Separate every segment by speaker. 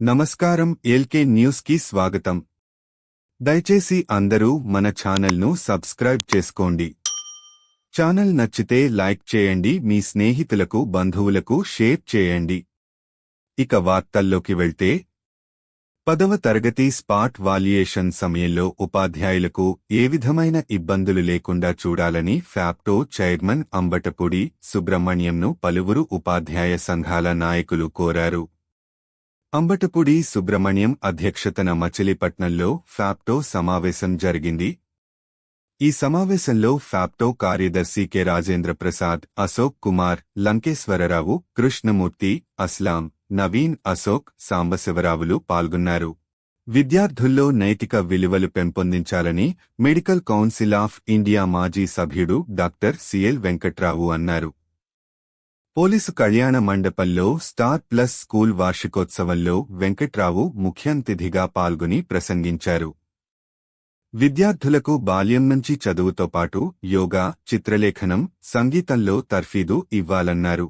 Speaker 1: నమస్కారం ఎల్కే న్యూస్కి స్వాగతం. దయచేసి అందరూ మన ఛానల్ను సబ్స్క్రైబ్ చేసుకోండి. ఛానల్ నచ్చితే లైక్ చేయండి మీ స్నేహితులకు బంధువులకు షేర్ చేయండి. ఇక వార్తల్లోకి వెళ్తే పదవ తరగతి స్పాట్ వాల్యుయేషన్ సమయంలో ఉపాధ్యాయులకు ఏ విధమైన ఇబ్బందులు లేకుండా చూడాలని ఫ్యాప్టో చైర్మన్ అంబటపూడి సుబ్రహ్మణ్యంను పలువురు ఉపాధ్యాయ సంఘాల నాయకులు కోరారు. అంబటపూడి సుబ్రహ్మణ్యం అధ్యక్షతన మచిలీపట్నంలో ఫ్యాప్టో సమావేశం జరిగింది. ఈ సమావేశంలో ఫ్యాప్టో కార్యదర్శి కె. రాజేంద్ర ప్రసాద్ అశోక్ కుమార్ లంకేశ్వరరావు కృష్ణమూర్తి అస్లాం నవీన్ అశోక్ సాంబశివరావులు పాల్గొన్నారు. విద్యార్థుల్లో నైతిక విలువలు పెంపొందించాలని మెడికల్ కౌన్సిల్ ఆఫ్ ఇండియా మాజీ సభ్యుడు డాక్టర్ సిఎల్ వెంకట్రావు అన్నారు. పోలీసు కళ్యాణ మండపంలో స్టార్ ప్లస్ స్కూల్ వార్షికోత్సవంలో వెంకట్రావు ముఖ్యంతిథిగా పాల్గొని ప్రసంగించారు. విద్యార్థులకు బాల్యం నుంచి చదువుతో పాటు యోగా చిత్రలేఖనం సంగీతంలో తర్ఫీదు ఇవ్వాలన్నారు.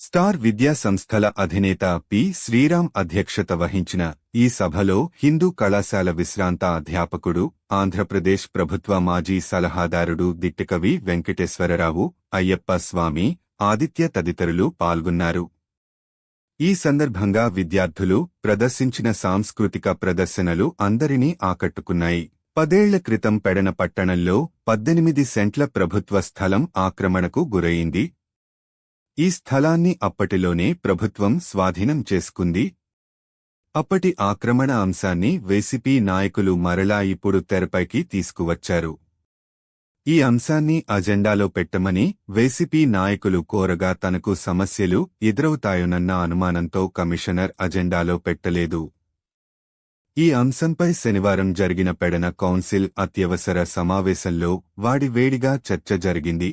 Speaker 1: స్టార్ విద్యా సంస్థల అధినేత పి. శ్రీరామ్ అధ్యక్షత వహించిన ఈ సభలో హిందూ కళాశాల విశ్రాంత అధ్యాపకుడు ఆంధ్రప్రదేశ్ ప్రభుత్వ మాజీ సలహాదారుడు దిట్టకవి వెంకటేశ్వరరావు అయ్యప్ప స్వామి ఆదిత్య తదితరులు పాల్గొన్నారు. ఈ సందర్భంగా విద్యార్థులు ప్రదర్శించిన సాంస్కృతిక ప్రదర్శనలు అందరినీ ఆకట్టుకున్నాయి. పదేళ్ళ క్రితం పెడన పట్టణంలో పద్దెనిమిది సెంట్ల ప్రభుత్వ స్థలం ఆక్రమణకు గురయింది ఈ స్థలాన్ని అప్పటిలోనే ప్రభుత్వం స్వాధీనం చేసుకుంది. అప్పటి ఆక్రమణ అంశాన్ని వైసీపీ నాయకులు మరలా ఇప్పుడు తెరపైకి తీసుకువచ్చారు. ఈ అంశాన్ని అజెండాలో పెట్టమని వైసీపీ నాయకులు కోరగా తనకు సమస్యలు ఎదురవుతాయోనన్న అనుమానంతో కమిషనర్ అజెండాలో పెట్టలేదు. ఈ అంశంపై శనివారం జరిగిన పెడన కౌన్సిల్ అత్యవసర సమావేశంలో వాడి వేడిగా చర్చ జరిగింది.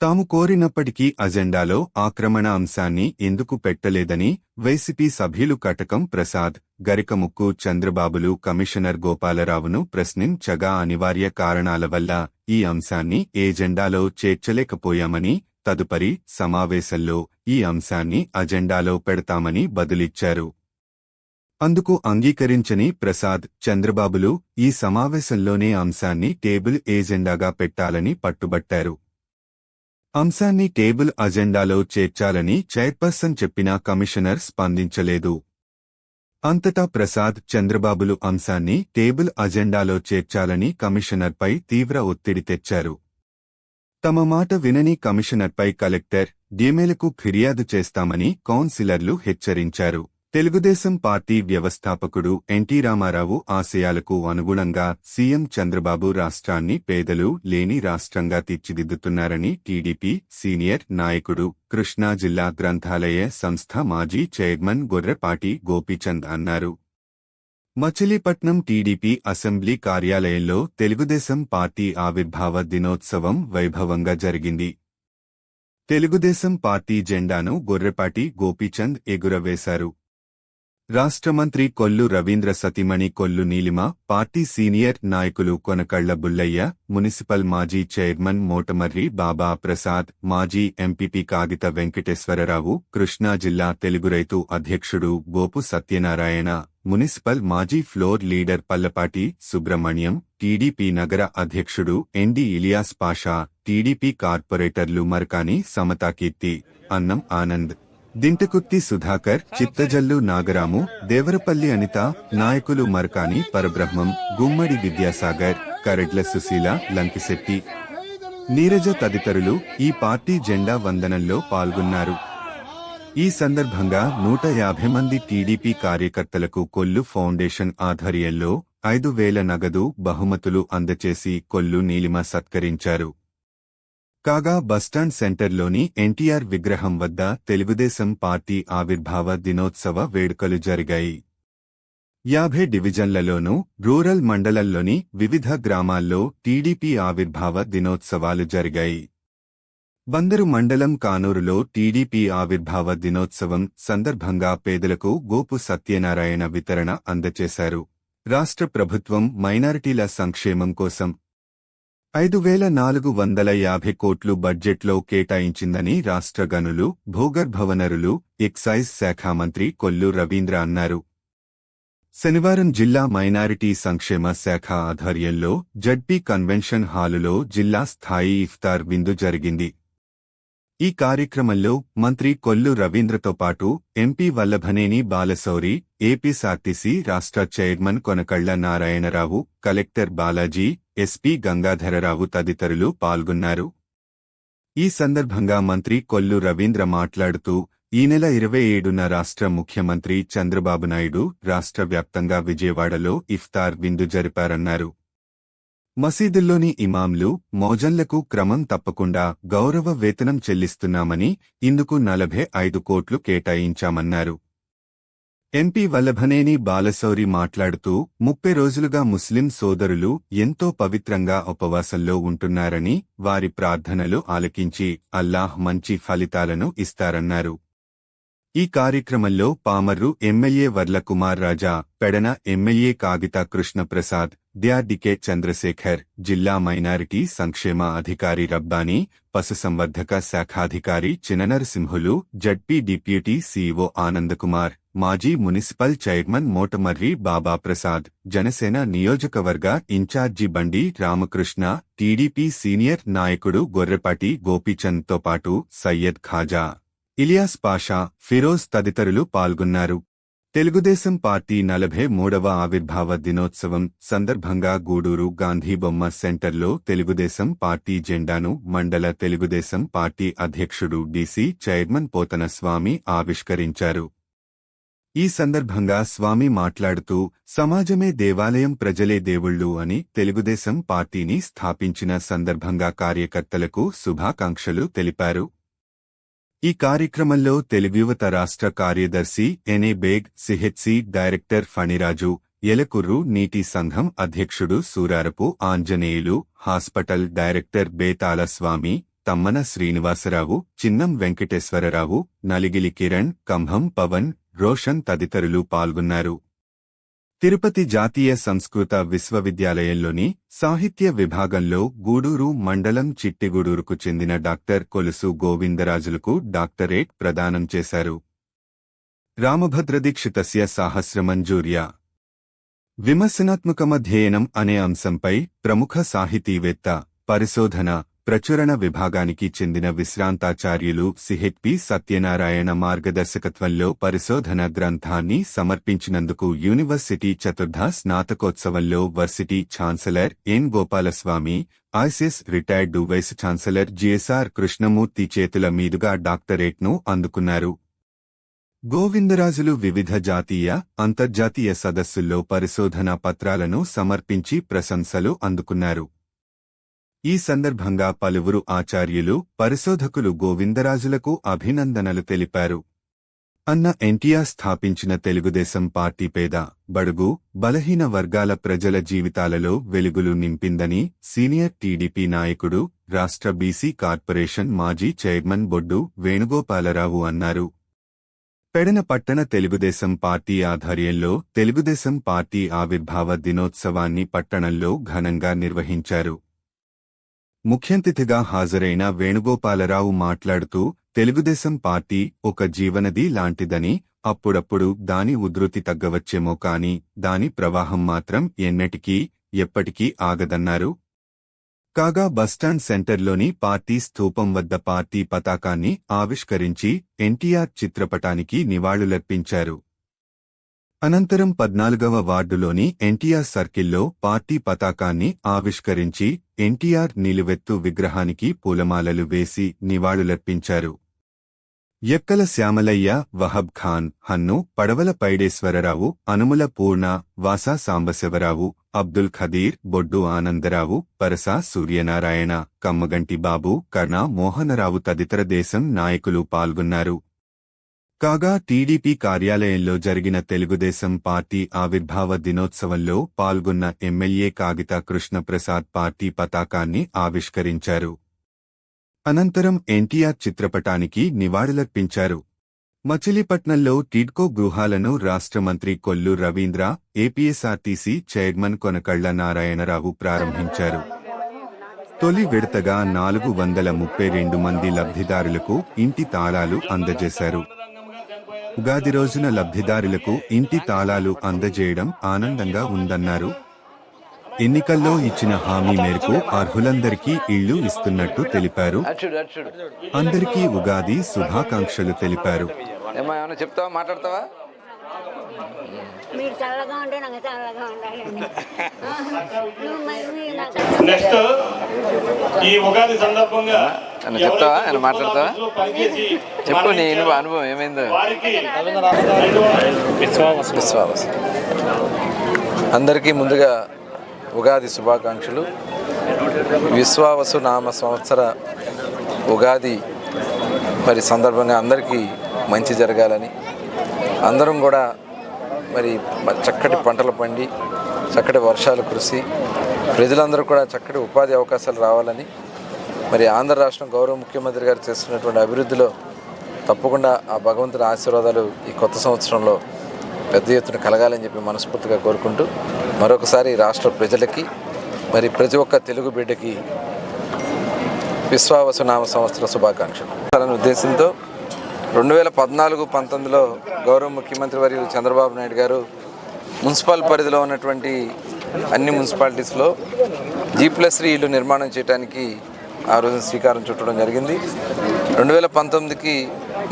Speaker 1: తాము కోరినప్పటికీ అజెండాలో ఆక్రమణ అంశాన్ని ఎందుకు పెట్టలేదని వైసీపీ సభ్యులు కటకం ప్రసాద్ గరికముక్కు చంద్రబాబులు కమిషనర్ గోపాలరావును ప్రశ్నించగా అనివార్య కారణాల వల్ల ఈ అంశాన్ని ఏజెండాలో చేర్చలేకపోయామని తదుపరి సమావేశంలో ఈ అంశాన్ని అజెండాలో పెడతామని బదులిచ్చారు. అందుకు అంగీకరించని ప్రసాద్ చంద్రబాబులు ఈ సమావేశంలోనే అంశాన్ని టేబుల్ ఏజెండాగా పెట్టాలని పట్టుబట్టారు. అంశాన్ని టేబుల్ అజెండాలో చేర్చాలని చైర్పర్సన్ చెప్పినా కమిషనర్ స్పందించలేదు. అంతటా ప్రసాద్ చంద్రబాబులు అంశాన్ని టేబుల్ అజెండాలో చేర్చాలని కమిషనర్పై తీవ్ర ఒత్తిడి తెచ్చారు. తమ మాట వినని కమిషనర్పై కలెక్టర్ డిఎంఏలకు ఫిర్యాదు చేస్తామని కౌన్సిలర్లు హెచ్చరించారు. తెలుగుదేశం పార్టీ వ్యవస్థాపకుడు ఎన్టీ రామారావు ఆశయాలకు అనుగుణంగా సీఎం చంద్రబాబు రాష్ట్రాన్ని పేదలు లేని రాష్ట్రంగా తీర్చిదిద్దుతున్నారని టీడీపీ సీనియర్ నాయకుడు కృష్ణా జిల్లా గ్రంథాలయ సంస్థ మాజీ చైర్మన్ గొర్రెపాటి గోపీచంద్ అన్నారు. మచిలీపట్నం టీడీపీ అసెంబ్లీ కార్యాలయంలో తెలుగుదేశం పార్టీ ఆవిర్భావ దినోత్సవం వైభవంగా జరిగింది. తెలుగుదేశం పార్టీ జెండాను గొర్రెపాటి గోపీచంద్ ఎగురవేశారు. రాష్ట్ర మంత్రి కొల్లు రవీంద్ర సతిమణి కొల్లు నీలిమ పార్టీ సీనియర్ నాయకులు కొనకళ్ళ బుల్లయ్య మున్సిపల్ మాజీ చైర్మన్ మోటమర్రి బాబా ప్రసాద్ మాజీ ఎంపీపీ కాగిత వెంకటేశ్వరరావు కృష్ణా జిల్లా తెలుగు రైతు అధ్యక్షుడు గోపు సత్యనారాయణ మున్సిపల్ మాజీ floor leader Pallapati Subrahmanyam TDP నగర అధ్యక్షుడు ఎన్డి ఇలియాస్ పాషా టీడీపీ కార్పొరేటర్లు మర్కాని సమతాకీర్తి అన్నం ఆనంద్. దింటకుత్తి సుధాకర్ చిత్తజల్లు నాగరాము దేవరపల్లి అనిత నాయకులు మర్కాని పరబ్రహ్మం గుమ్మడి విద్యాసాగర్ కరడ్ల సుశీల లంకిశెట్టి. నీరజ తదితరులు ఈ పార్టీ జెండా వందనంలో పాల్గొన్నారు. ఈ సందర్భంగా నూట యాభై మంది టీడీపీ కార్యకర్తలకు కొల్లు ఫౌండేషన్ ఆధ్వర్యంలో ఐదు వేల నగదు బహుమతులు అందచేసి కొల్లు నీలిమ సత్కరించారు. కాగా బస్టాండ్ సెంటర్లోని ఎన్టీఆర్ విగ్రహం వద్ద తెలుగుదేశం పార్టీ ఆవిర్భావ దినోత్సవ వేడుకలు జరిగాయి. యాభై డివిజన్లలోనూ రూరల్ మండలంలోని వివిధ గ్రామాల్లో టీడీపీ ఆవిర్భావ దినోత్సవాలు జరిగాయి. బందరు మండలం కానూరులో టీడీపీ ఆవిర్భావ దినోత్సవం సందర్భంగా పేదలకు గోపు సత్యనారాయణ వితరణ అందచేశారు. రాష్ట్ర ప్రభుత్వం మైనారిటీల సంక్షేమం కోసం ఐదు వేల నాలుగు వందల యాభై కోట్లు బడ్జెట్లో కేటాయించిందని రాష్ట్ర గనులు భూగర్భవనరులు ఎక్సైజ్ శాఖ మంత్రి కొల్లు రవీంద్ర అన్నారు. శనివారం జిల్లా మైనారిటీ సంక్షేమ శాఖ ఆధ్వర్యంలో జడ్పీ కన్వెన్షన్ హాలులో జిల్లా స్థాయి ఇఫ్తార్ విందు జరిగింది. ఈ కార్యక్రమంలో మంత్రి కొల్లు రవీంద్రతో పాటు ఎంపీ వల్లభనేని బాలశౌరి ఏపీసార్టీసీ రాష్ట్ర chairman Konakalla Narayanarao collector Balaji SP Gangadhararao తదితరులు పాల్గొన్నారు. ఈ సందర్భంగా మంత్రి కొల్లు రవీంద్ర మాట్లాడుతూ ఈ నెల ఇరవై ఏడున రాష్ట్ర ముఖ్యమంత్రి చంద్రబాబు నాయుడు రాష్ట్ర వ్యాప్తంగా విజయవాడలో ఇఫ్తార్ విందు జరిపారన్నారు. మసీదుల్లోని ఇమాంలు మోజన్లకు క్రమం తప్పకుండా గౌరవ వేతనం చెల్లిస్తున్నామని ఇందుకు నలభై ఐదు కోట్లు కేటాయించామన్నారు. ఎంపీ వల్లభనేని బాలశౌరి మాట్లాడుతూ ముప్పై రోజులుగా ముస్లిం సోదరులు ఎంతో పవిత్రంగా ఉపవాసంలో ఉంటున్నారని వారి ప్రార్థనలు ఆలకించి అల్లాహ్ మంచి ఫలితాలను ఇస్తారన్నారు. ఈ కార్యక్రమంలో పామర్రు ఎమ్మెల్యే వర్ల కుమార్ రాజా పెడన ఎమ్మెల్యే కాగిత కృష్ణప్రసాద్ డ్యాడికే చంద్రశేఖర్ జిల్లా మైనారిటీ సంక్షేమ అధికారి రబ్బానీ పశుసంవర్ధక శాఖాధికారి Chinanarasimhulu ZP deputy CEO Anandkumar మాజీ మున్సిపల్ చైర్మన్ మోటమర్రి బాబాప్రసాద్ జనసేన నియోజకవర్గ ఇన్ఛార్జి బండి రామకృష్ణ టీడీపీ సీనియర్ నాయకుడు గొర్రెపాటి గోపీచంద్తో పాటు సయ్యద్ ఖాజా. ఇలియాస్ పాషా ఫిరోజ్ తదితరులు పాల్గొన్నారు. తెలుగుదేశం పార్టీ నలభై మూడవ ఆవిర్భావ దినోత్సవం సందర్భంగా గూడూరు గాంధీబొమ్మ సెంటర్లో తెలుగుదేశం పార్టీ జెండాను మండల తెలుగుదేశం పార్టీ అధ్యక్షుడు డీసీ చైర్మన్ పోతన స్వామి ఆవిష్కరించారు. ఈ సందర్భంగా స్వామి మాట్లాడుతూ సమాజమే దేవాలయం ప్రజలే దేవుళ్ళు అని తెలుగుదేశం పార్టీని స్థాపించిన సందర్భంగా కార్యకర్తలకు శుభాకాంక్షలు తెలిపారు. ఈ కార్యక్రమంలో తెలుగుయువత రాష్ట్ర కార్యదర్శి ఎనే బేగ్ సిహెచ్సి డైరెక్టర్ ఫణిరాజు ఎలకుర్రు నీటి సంఘం అధ్యక్షుడు సూరారపు ఆంజనేయులు హాస్పిటల్ డైరెక్టర్ బేతాల స్వామి తమ్మన శ్రీనివాసరావు చిన్నం వెంకటేశ్వరరావు నలిగిలి కిరణ్ కంభం పవన్ రోషన్ తదితరులు పాల్గొన్నారు. తిరుపతి జాతీయ సంస్కృత విశ్వవిద్యాలయంలోని సాహిత్య విభాగంలో గూడూరు మండలం చిట్టిగూడూరుకు చెందిన డాక్టర్ కొలుసు గోవిందరాజులకు డాక్టరేట్ ప్రదానం చేశారు. రామభద్రదీక్షితస్య సాహస్రమంజూర్య విమర్శనాత్మకమధ్యయనం అనే అంశంపై ప్రముఖ సాహితీవేత్త పరిశోధన ప్రచురణ విభాగానికి చెందిన విశ్రాంతాచార్యులు సిహెచ్పి సత్యనారాయణ మార్గదర్శకత్వంలో పరిశోధన గ్రంథాన్ని సమర్పించినందుకు యూనివర్సిటీ చతుర్థ స్నాతకోత్సవంలో varsity chancellor N Gopalaswamy ISIS retired vice chancellor GSR Krishnamurthy చేతుల మీదుగా డాక్టరేట్ను అందుకున్నారు. గోవిందరాజులు వివిధ జాతీయ అంతర్జాతీయ సదస్సుల్లో పరిశోధనా పత్రాలను సమర్పించి ప్రశంసలు అందుకున్నారు. ఈ సందర్భంగా పలువురు ఆచార్యులు పరిశోధకులు గోవిందరాజులకు అభినందనలు తెలిపారు. అన్న ఎన్టీఆర్ స్థాపించిన తెలుగుదేశం పార్టీ పేద బడుగు బలహీన వర్గాల ప్రజల జీవితాలలో వెలుగులు నింపిందని సీనియర్ టీడీపీ నాయకుడు రాష్ట్ర బీసీ కార్పొరేషన్ మాజీ చైర్మన్ బొడ్డు వేణుగోపాలరావు అన్నారు. పెడన పట్టణ తెలుగుదేశం పార్టీ ఆధ్వర్యంలో తెలుగుదేశం పార్టీ ఆవిర్భావ దినోత్సవాన్ని పట్టణంలో ఘనంగా నిర్వహించారు. ముఖ్యంతిథిగా హాజరైన వేణుగోపాలరావు మాట్లాడుతూ తెలుగుదేశం పార్టీ ఒక జీవనది లాంటిదని అప్పుడప్పుడు దాని ఉధృతి తగ్గవచ్చేమో కాని దాని ప్రవాహం మాత్రం ఎన్నటికీ ఎప్పటికీ ఆగదన్నారు. కాగా బస్టాండ్ సెంటర్లోని పార్టీ స్థూపం వద్ద పార్టీ పతాకాన్ని ఆవిష్కరించి ఎన్టీఆర్ చిత్రపటానికి నివాళులర్పించారు. అనంతరం పద్నాలుగవ వార్డులోని ఎన్టీఆర్ సర్కిల్లో పార్టీ పతాకాన్ని ఆవిష్కరించి ఎన్టీఆర్ నిలువెత్తు విగ్రహానికి పూలమాలలు వేసి నివాళులర్పించారు. ఎక్కల శ్యామలయ్య వహబ్ ఖాన్ హన్ను పడవల పైడేశ్వరరావు అనుముల పూర్ణ వాసా సాంబశివరావు అబ్దుల్ ఖదీర్ బొడ్డు ఆనందరావు పరసా సూర్యనారాయణ కమ్మగంటి బాబు కర్ణ మోహనరావు తదితర దేశం నాయకులు పాల్గొన్నారు. కాగా టీడీపీ కార్యాలయంలో జరిగిన తెలుగుదేశం పార్టీ ఆవిర్భావ దినోత్సవంలో పాల్గొన్న ఎమ్మెల్యే కాగిత కృష్ణప్రసాద్ పార్టీ పతాకాన్ని ఆవిష్కరించారు. అనంతరం ఎన్టీఆర్ చిత్రపటానికి నివాళులర్పించారు. మచిలీపట్నంలో టిడ్కో గృహాలను రాష్ట్ర మంత్రి కొల్లు రవీంద్ర ఏపీఎస్ఆర్టీసీ చైర్మన్ కొనకళ్ళ నారాయణరావు ప్రారంభించారు. తొలి విడతగా నాలుగు వందల ముప్పై రెండు మంది లబ్ధిదారులకు ఇంటి తాళాలు అందజేశారు. ఉగాది రోజున లబ్ధిదారులకు ఇంటి తాళాలు అందజేయడం ఆనందంగా ఉందన్నారు. ఎన్నికల్లో ఇచ్చిన హామీ మేరకు అర్హులందరికీ ఇళ్ళు ఇస్తున్నట్టు తెలిపారు. అందరికీ ఉగాది శుభాకాంక్షలు తెలిపారు.
Speaker 2: చెప్తావా? మాట్లాడతావా?
Speaker 3: మీరు చల్లగా ఉంటే నాకు చల్లగా ఉండాలండి
Speaker 4: నెక్స్ట్ ఈ ఉగాది సందర్భంగా
Speaker 2: చెప్తావా? మాట్లాడతావా? చెప్పు నీ అనుభవం ఏమైందో. విశ్వాసం అందరికీ ముందుగా ఉగాది శుభాకాంక్షలు. విశ్వావసు నామ సంవత్సర ఉగాది మరి సందర్భంగా అందరికీ మంచి జరగాలని అందరం కూడా మరి చక్కటి పంటలు పండి చక్కటి వర్షాలు కురిసి ప్రజలందరూ కూడా చక్కటి ఉపాధి అవకాశాలు రావాలని మరి ఆంధ్ర రాష్ట్రం గౌరవ ముఖ్యమంత్రి గారు చేస్తున్నటువంటి అభివృద్ధిలో తప్పకుండా ఆ భగవంతుని ఆశీర్వాదాలు ఈ కొత్త సంవత్సరంలో పెద్ద ఎత్తున కలగాలని చెప్పి మనస్ఫూర్తిగా కోరుకుంటూ మరొకసారి రాష్ట్ర ప్రజలకి మరి ప్రతి ఒక్క తెలుగు బిడ్డకి విశ్వావసనామ సంవత్సర శుభాకాంక్షలు. ఉద్దేశంతో రెండు వేల పద్నాలుగు పంతొమ్మిదిలో గౌరవ ముఖ్యమంత్రి వర్యులు చంద్రబాబు నాయుడు గారు మున్సిపల్ పరిధిలో ఉన్నటువంటి అన్ని మున్సిపాలిటీస్లో జీ ప్లస్ త్రీ ఇల్లు నిర్మాణం చేయడానికి ఆ రోజున శ్రీకారం చుట్టడం జరిగింది. రెండు వేల పంతొమ్మిదికి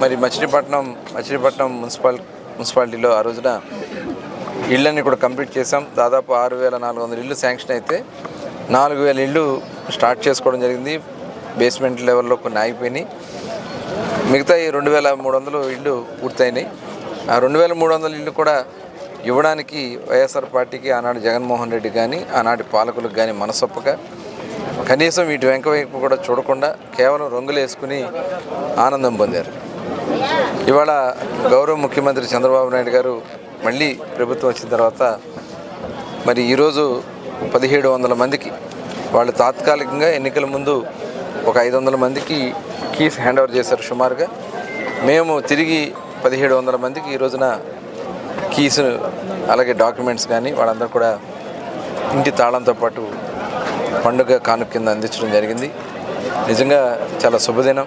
Speaker 2: మరి మచిలీపట్నం మచిలీపట్నం మున్సిపాల్ మున్సిపాలిటీలో ఆ రోజున ఇళ్ళని కూడా కంప్లీట్ చేసాం దాదాపు ఆరు వేల నాలుగు వందల ఇళ్ళు శాంక్షన్ అయితే నాలుగు వేల ఇళ్ళు స్టార్ట్ చేసుకోవడం జరిగింది. బేస్మెంట్ లెవెల్లో కొన్ని ఆగిపోయినాయి. మిగతా ఈ రెండు వేల మూడు వందలు ఇళ్ళు పూర్తయినాయి. ఆ రెండు వేల మూడు వందల ఇళ్ళు కూడా ఇవ్వడానికి వైఎస్ఆర్ పార్టీకి ఆనాడు జగన్మోహన్ రెడ్డి కానీ ఆనాటి పాలకులకు కానీ మనసొప్పక. కనీసం వీటి వెంక వైపు కూడా చూడకుండా కేవలం రంగులు వేసుకుని ఆనందం పొందారు. ఇవాళ గౌరవ ముఖ్యమంత్రి చంద్రబాబు నాయుడు గారు మళ్ళీ ప్రభుత్వం వచ్చిన తర్వాత మరి ఈరోజు పదిహేడు వందల మందికి వాళ్ళు తాత్కాలికంగా ఎన్నికల ముందు ఒక ఐదు వందల మందికి కీస్ హ్యాండ్ ఓవర్ చేశారు సుమారుగా. మేము తిరిగి పదిహేడు వందల మందికి ఈ రోజున కీస్ అలాగే డాక్యుమెంట్స్ కానీ వాళ్ళందరూ కూడా ఇంటి తాళంతో పాటు పండుగ కానుక కింద అందించడం జరిగింది. నిజంగా చాలా శుభదినం.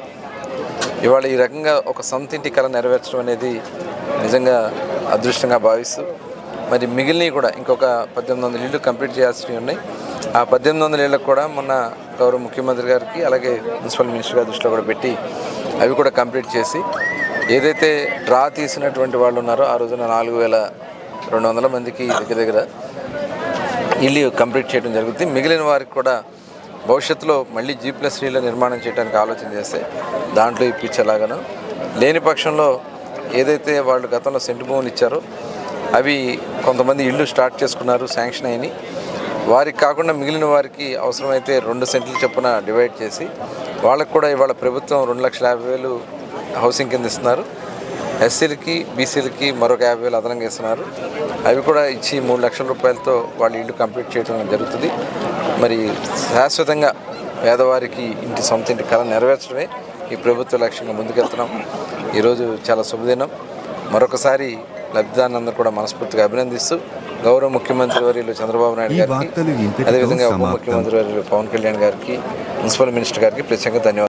Speaker 2: ఇవాళ ఈ రకంగా ఒక సొంత ఇంటి కళ నెరవేర్చడం అనేది నిజంగా అదృష్టంగా భావిస్తూ మరి మిగిలినవి కూడా ఇంకొక పద్దెనిమిది వందల ఇళ్ళు కంప్లీట్ చేయాల్సినవి ఉన్నాయి. ఆ పద్దెనిమిది వందల ఏళ్ళకు కూడా మొన్న గౌరవ ముఖ్యమంత్రి గారికి అలాగే మున్సిపల్ మినిస్టర్ గారి దృష్టిలో కూడా పెట్టి అవి కూడా కంప్లీట్ చేసి ఏదైతే డ్రా తీసినటువంటి వాళ్ళు ఉన్నారో ఆ రోజున నాలుగు వేల రెండు వందల మందికి దగ్గర దగ్గర ఇల్లు కంప్లీట్ చేయడం జరుగుతుంది. మిగిలిన వారికి కూడా భవిష్యత్తులో మళ్ళీ జీ ప్లస్ త్రీలో నిర్మాణం చేయడానికి ఆలోచన చేస్తే దాంట్లో ఇప్పించేలాగాను. లేని పక్షంలో ఏదైతే వాళ్ళు గతంలో సెంటు భూములు ఇచ్చారో అవి కొంతమంది ఇల్లు స్టార్ట్ చేసుకున్నారు శాంక్షన్ అయినాయి. వారికి కాకుండా మిగిలిన వారికి అవసరమైతే రెండు సెంట్లు చొప్పున డివైడ్ చేసి వాళ్ళకు కూడా ఇవాళ ప్రభుత్వం రెండు లక్షల యాభై వేలు హౌసింగ్ కింద ఇస్తున్నారు. ఎస్సీలకి బీసీలకి మరొక యాభై వేలు అదనంగా ఇస్తున్నారు. అవి కూడా ఇచ్చి మూడు లక్షల రూపాయలతో వాళ్ళ ఇల్లు కంప్లీట్ చేయడం జరుగుతుంది. మరి శాశ్వతంగా పేదవారికి ఇంటి సొంత ఇంటి కళ నెరవేర్చడమే ఈ ప్రభుత్వ లక్ష్యంగా ముందుకెళ్తున్నాం. ఈరోజు చాలా శుభదినం. మరొకసారి లబ్ధిదారులందరూ కూడా మనస్ఫూర్తిగా అభినందిస్తూ గౌరవ ముఖ్యమంత్రి వర్యులు చంద్రబాబు నాయుడు గారికి అదేవిధంగా ఉప. ముఖ్యమంత్రి వర్యులు పవన్ కళ్యాణ్ గారికి మున్సిపల్ మినిస్టర్ గారికి ప్రత్యేకంగా ధన్యవాదాలు